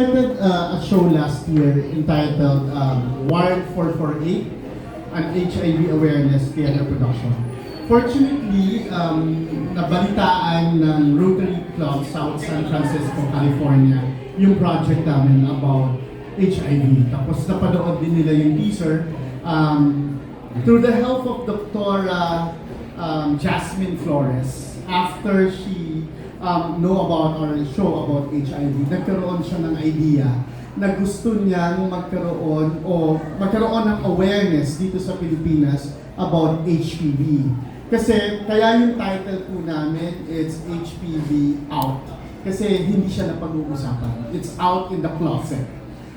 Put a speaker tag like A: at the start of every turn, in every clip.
A: started uh, a show last year entitled um, Wild 448, an HIV awareness theater production. Fortunately, um, nabalitaan ng Rotary Club South San Francisco, California, yung project namin about HIV. Tapos napanood din nila yung teaser. Um, through the help of Dr. um, Jasmine Flores, after she um, know about our show about HIV, nagkaroon siya ng idea na gusto niyang magkaroon o magkaroon ng awareness dito sa Pilipinas about HPV. Kasi kaya yung title po namin, it's HPV Out. Kasi hindi siya napag-uusapan. It's out in the closet.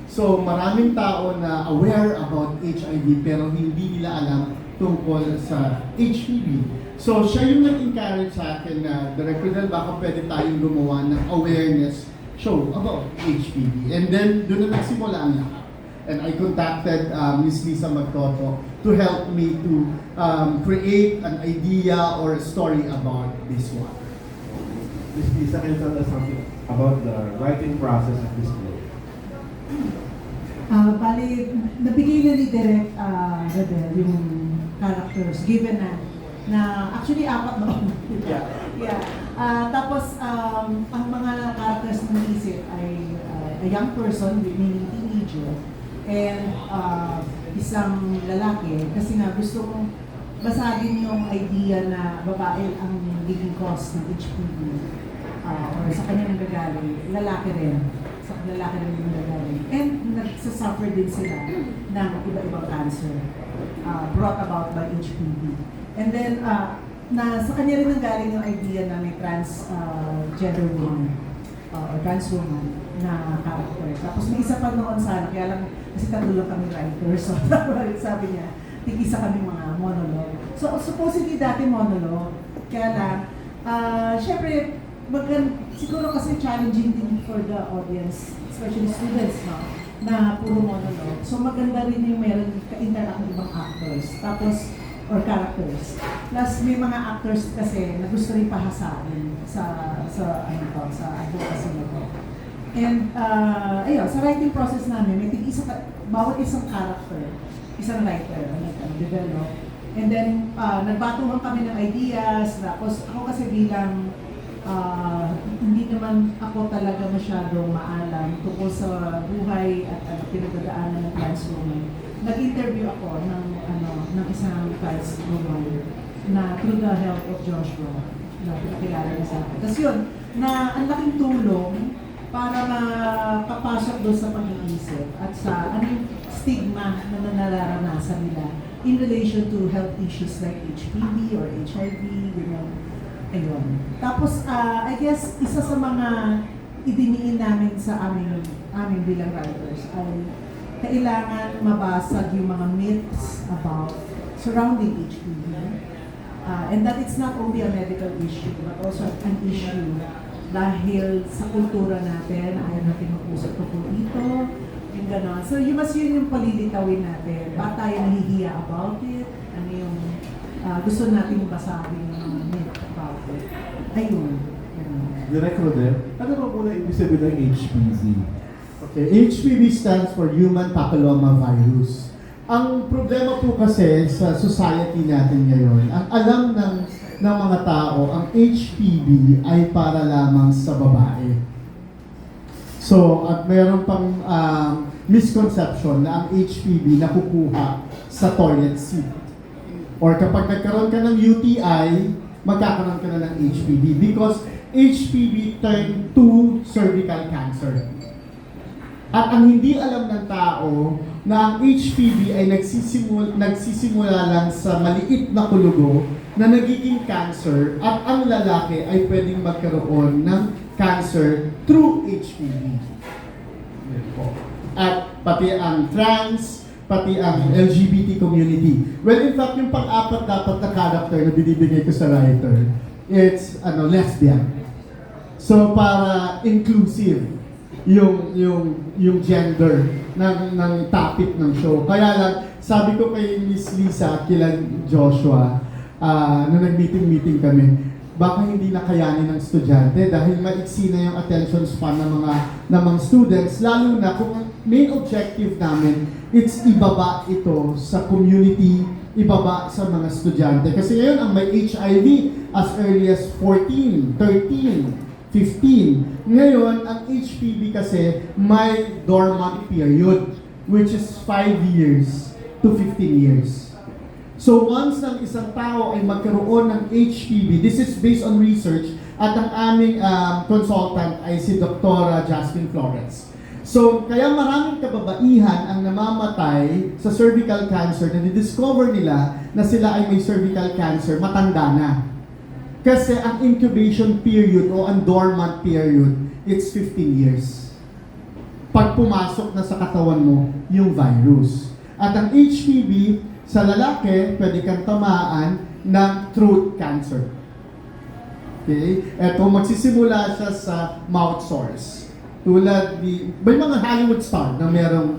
A: So maraming tao na aware about HIV pero hindi nila alam tungkol sa HPV. So siya yung nag-encourage sa akin na Director Del, baka pwede tayong gumawa ng awareness show about HPV. And then doon na nagsimula ang lahat. And I contacted um, Miss Lisa Magtoto to help me to um, create an idea or a story about this one.
B: Miss Lisa, can you tell us something about the writing process of this play?
C: Ah, bali, nabigay na ni Direk uh, Redel yung characters given na na actually apat na
B: Yeah.
C: yeah. Ah, tapos um, ang mga characters na naisip ay ah, a young person, meaning teenager, and ah, isang lalaki kasi nga gusto kong basagin yung idea na babae ang leading cause ng HPV ah, or sa kanya nanggagaling, lalaki rin. Sa lalaki rin yung nanggagaling. And nagsasuffer din sila ng iba-ibang cancer ah, brought about by HPV. And then, ah, na sa kanya rin nanggaling yung idea na may trans ah, gender woman ah, or trans woman na character. Tapos may isa pa noon sana, kaya lang, kasi tatlo lang kami writers, so sabi niya, tig-isa kami mga monologue. So supposedly dati monologue, kaya lang, ah, syempre, maggan siguro kasi challenging din for the audience, especially students, no? na puro monologue. So maganda rin yung meron ka-interact ng ibang actors. Tapos, or characters. Plus, may mga actors kasi na gusto rin pahasain sa, sa, ano to, sa advocacy na to. And, uh, ayun, sa writing process namin, may tig isa, bawat isang character, isang writer, ano, ano, develop. And then, uh, nagbatuhan kami ng ideas, tapos ako kasi bilang ah, hindi naman ako talaga masyadong maalam tungkol sa buhay at ano, pinagdadaanan ng trans woman. Nag-interview ako ng, ano, ng isang trans woman na through the help of Joshua na pinakilala niya sa akin. Tapos yun, na ang laking tulong para makapasok doon sa pag-iisip at sa ano yung stigma na nararanasan nila in relation to health issues like HPV or HIV, ganyan. Ayun. Tapos, ah, I guess, isa sa mga idiniin namin sa aming, aming bilang writers ay kailangan mabasag yung mga myths about surrounding HPV. Ah, and that it's not only a medical issue, but also an issue dahil sa kultura natin, ayaw natin mag-usap tungkol dito, yung gano'n. So, yun mas yun yung palilitawin natin. Ba't tayo nahihiya about it? Ano yung ah, gusto natin basagin yung mga myth about it? Ayun.
B: Direct Rodel, ano ba muna ibig sabihin ng HPV?
A: Okay, HPV stands for Human Papilloma Virus. Ang problema po kasi sa society natin ngayon, ang alam ng ng mga tao, ang HPV ay para lamang sa babae. So, at mayroon pang um, misconception na ang HPV nakukuha sa toilet seat. Or kapag nagkaroon ka ng UTI, magkakaroon ka na ng HPV because HPV turn to cervical cancer. At ang hindi alam ng tao na ang HPV ay nagsisimul, nagsisimula lang sa maliit na kulugo na nagiging cancer at ang lalaki ay pwedeng magkaroon ng cancer through HPV. At pati ang trans, pati ang LGBT community. Well, in fact, yung pang-apat dapat na character na binibigay ko sa writer, it's ano lesbian. So para inclusive yung yung yung gender ng ng topic ng show. Kaya lang sabi ko kay Miss Lisa kila Joshua ah nung nag-meeting meeting kami, baka hindi nakayanin ng estudyante dahil maiksi na yung attention span ng mga ng mga students lalo na kung main objective namin it's ibaba ito sa community ibaba sa mga estudyante kasi ngayon ang may HIV as early as 14, 13, 15 ngayon ang HPV kasi may dormant period which is 5 years to 15 years So once ng isang tao ay magkaroon ng HPV, this is based on research at ang aming um, consultant ay si Dr. Jasmine Flores. So kaya maraming kababaihan ang namamatay sa cervical cancer na discover nila na sila ay may cervical cancer matanda na. Kasi ang incubation period o ang dormant period, it's 15 years. Pag pumasok na sa katawan mo yung virus. At ang HPV, sa lalaki, pwede kang tamaan ng throat cancer. Okay? Eto, magsisimula siya sa mouth sores. Tulad ni, may mga Hollywood star na merong,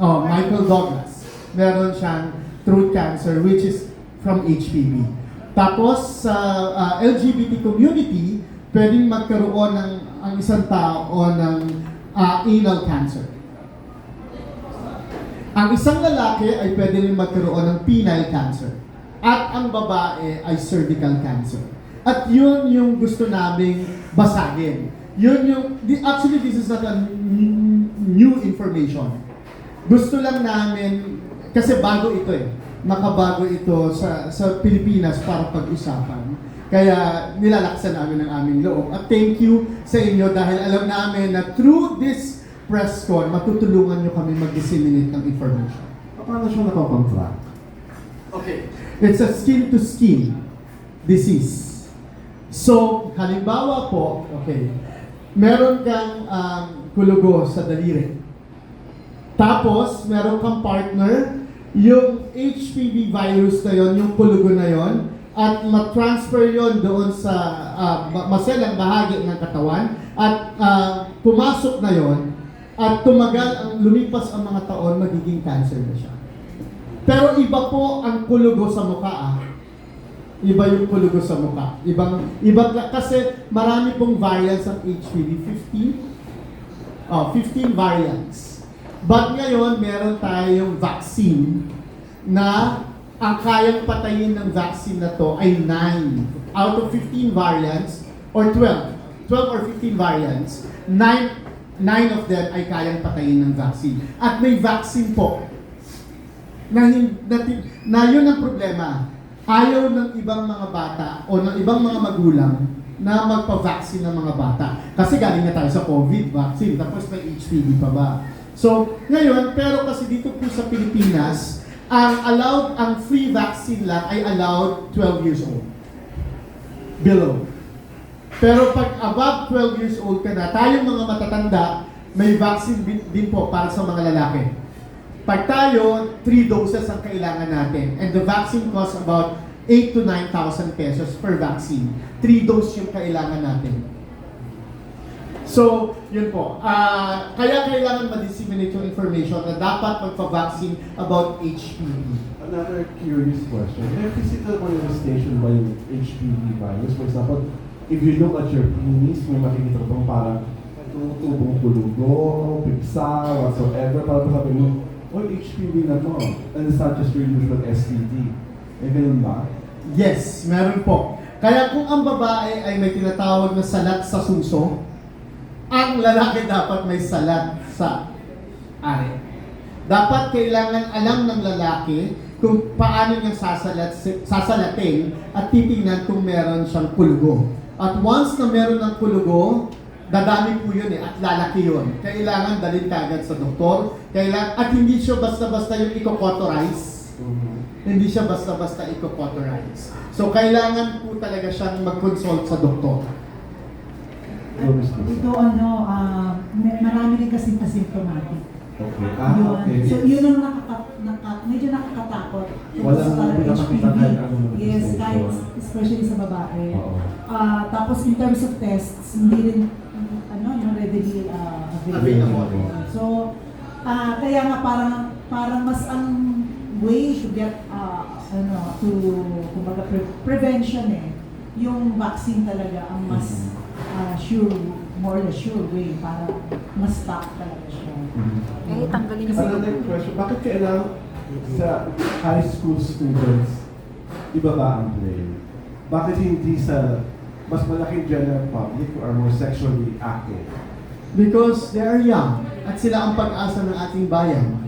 A: oh, Michael Douglas. Meron siyang throat cancer which is from HPV. Tapos sa ah, LGBT community, pwedeng magkaroon ng ang isang tao ng ah, anal cancer. Ang isang lalaki ay pwede rin magkaroon ng penile cancer. At ang babae ay cervical cancer. At yun yung gusto naming basagin. Yun yung, di- actually this is not a new information. Gusto lang namin, kasi bago ito eh, makabago ito sa, sa Pilipinas para pag-usapan. Kaya nilalaksan namin ang aming loob. At thank you sa inyo dahil alam namin na through this press con, matutulungan nyo kami mag-disseminate ng information.
B: Paano siya nakakontract?
A: Okay. It's a skin-to-skin disease. So, halimbawa po, okay, meron kang um, kulugo sa daliri. Tapos, meron kang partner, yung HPV virus na yon, yung kulugo na yon, at ma-transfer yon doon sa uh, ma- maselang bahagi ng katawan, at ah, pumasok na yon, at tumagal ang lumipas ang mga taon, magiging cancer na siya. Pero iba po ang kulugo sa mukha ah. Iba yung kulugo sa mukha. Ibang, iba, kasi marami pong variants ng HPV. 15? Oh, 15 variants. But ngayon, meron tayong vaccine na ang kayang patayin ng vaccine na to ay 9 out of 15 variants or 12. 12 or 15 variants, 9 9 of them ay kayang patayin ng vaccine. At may vaccine po na, na, na yun ang problema. Ayaw ng ibang mga bata o ng ibang mga magulang na magpa-vaccine ng mga bata. Kasi galing na tayo sa COVID vaccine, tapos may HPV pa ba? So, ngayon, pero kasi dito po sa Pilipinas, ang allowed, ang free vaccine lang ay allowed 12 years old. Below. Pero pag above 12 years old ka na, tayong mga matatanda, may vaccine din, po para sa mga lalaki. Pag tayo, 3 doses ang kailangan natin. And the vaccine costs about 8 to 9,000 pesos per vaccine. 3 dose yung kailangan natin. So, yun po. Ah, kaya kailangan ma-disseminate yung information na dapat magpa-vaccine about HPV.
B: Another curious question. May physical manifestation ba yung HPV virus? For example, if you look at your penis, may makikita bang parang tumutubong kulugo, pigsa, whatsoever. Parang sabi mo, oh, HPV na to. And it's not just your usual STD. Eh, ganun ba?
A: Yes, meron po. Kaya kung ang babae ay may tinatawag na salat sa suso, ang lalaki dapat may salat sa ari. Dapat kailangan alam ng lalaki kung paano niya sasalat, sasalatin at titingnan kung meron siyang kulugo. At once na meron ng kulugo, dadami po yun eh, at lalaki yun. Kailangan dalhin kagad sa doktor, kailangan, at hindi siya basta-basta yung i-cauterize hindi siya basta-basta i-cauterize. So, kailangan po talaga siyang mag-consult sa doktor.
B: Ko.
C: Ito ano, ah, may- marami rin kasing asymptomatic.
B: Okay. Ah,
C: yun.
B: okay.
C: So
B: yes.
C: yun ang nakaka, naka, medyo nakakatakot.
B: Walang
C: Sa HPV. Yes, kahit especially sa babae. Ah, tapos in terms of tests, hindi rin available. So, ah, kaya nga parang parang mas ang way to get ah, ano to kumbaga pre- prevention eh yung vaccine talaga ang mas ah, sure, more the sure way para mas stock talaga siya.
D: Eh, tanggalin
C: Kasi-
B: Another question, bakit kailangan sa high school students, iba ba ang play? Bakit hindi sa mas malaking general public are more sexually active?
A: Because they are young at sila ang pag-asa ng ating bayan.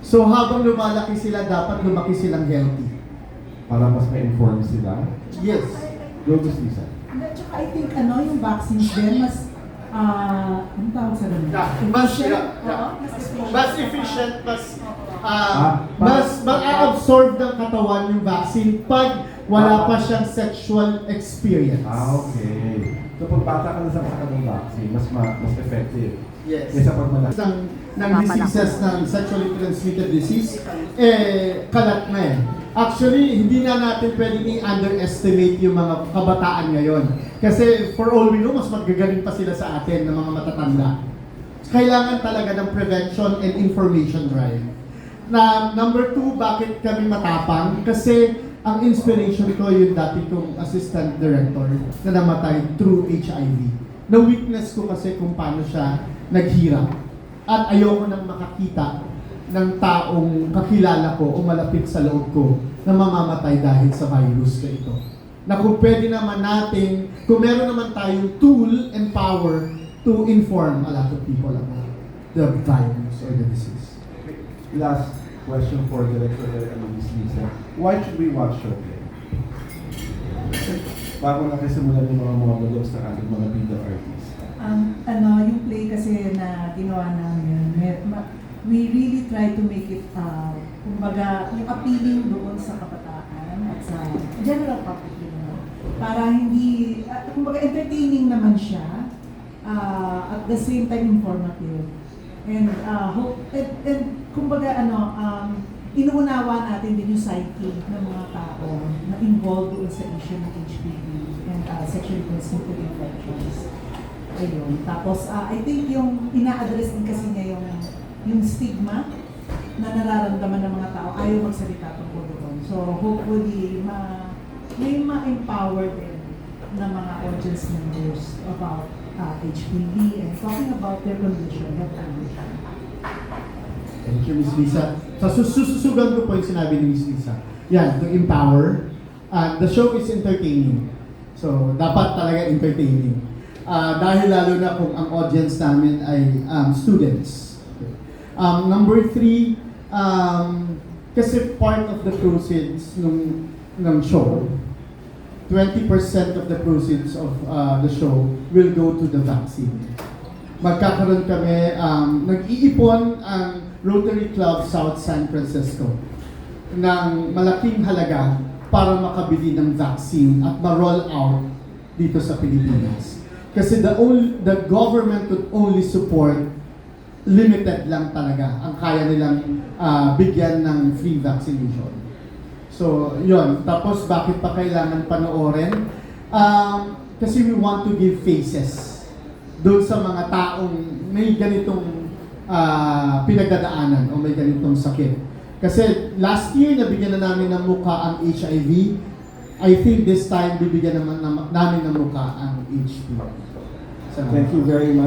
A: So habang lumalaki sila, dapat lumaki silang healthy.
B: Para mas ma-inform sila?
A: Yes.
B: Go to Lisa.
C: At saka I think ano, yung vaccines din, mas, ah, ano tawag sa ganun?
A: Yeah, mas-
C: Efficient?
A: yeah,
C: mas efficient.
A: Mas efficient, mas
B: Ah,
A: ah, mas ma-absorb ng katawan yung vaccine pag wala pa siyang sexual experience.
B: Ah, okay. So pag bata ka na sa mga ng vaccine, mas ma- mas effective.
A: Yes.
B: Kaysa pag malaki.
A: ng, ng diseases ng sexually transmitted disease, eh, kalat na eh. Actually, hindi na natin pwedeng i-underestimate yung mga kabataan ngayon. Kasi for all we know, mas magagaling pa sila sa atin ng mga matatanda. Kailangan talaga ng prevention and information drive. Na number two, bakit kami matapang? Kasi ang inspiration ko yung dati kong assistant director na namatay through HIV. Na weakness ko kasi kung paano siya naghirap. At ayoko nang makakita ng taong kakilala ko o malapit sa loob ko na mamamatay dahil sa virus na ito. Na kung pwede naman natin, kung meron naman tayong tool and power to inform a lot of people about the virus or the disease.
B: Last question for Director Lisa. Why should we watch Showplay? Bago nakisimulan yung mga monologues ng ating mga bida artists.
C: Ang ano, yung play kasi na ginawa namin, we really try to make it, uh, kumbaga, yung appealing doon sa kabataan at sa general public din naman. Para hindi, uh, kumbaga entertaining naman siya, uh, at the same time informative. And, uh, hope, and, and kumbaga ano, um, inuunawa natin din yung psyche ng mga tao na involved doon sa issue ng HPV and uh, sexually transmitted infections. Ayun. Tapos, ah, I think yung ina-address din kasi niya yung, yung stigma na nararamdaman ng mga tao, ayaw magsalita tungkol doon. So, hopefully, ma, may ma-empower din ng mga audience members about ah, HPV and talking about their condition, health condition.
A: Thank you, Miss Lisa. Sa sus- sususugan ko po yung sinabi ni Miss Lisa. Yan, to empower. And the show is entertaining. So, dapat talaga entertaining. Ah, dahil lalo na kung ang audience namin ay um, students. Um, number three, um, kasi part of the proceeds nung, ng show, 20% of the proceeds of uh, the show will go to the vaccine magkakaroon kami, um, nag-iipon ang Rotary Club South San Francisco ng malaking halaga para makabili ng vaccine at ma-roll out dito sa Pilipinas. Kasi the, only, the government could only support limited lang talaga ang kaya nilang ah, bigyan ng free vaccination. So, yon. Tapos, bakit pa kailangan panoorin? Um, kasi we want to give faces doon sa mga taong may ganitong ah, pinagdadaanan o may ganitong sakit. Kasi last year, nabigyan na namin ng mukha ang HIV. I think this time, bibigyan naman nam- namin ng mukha ang HPV. So,
B: Thank you very much.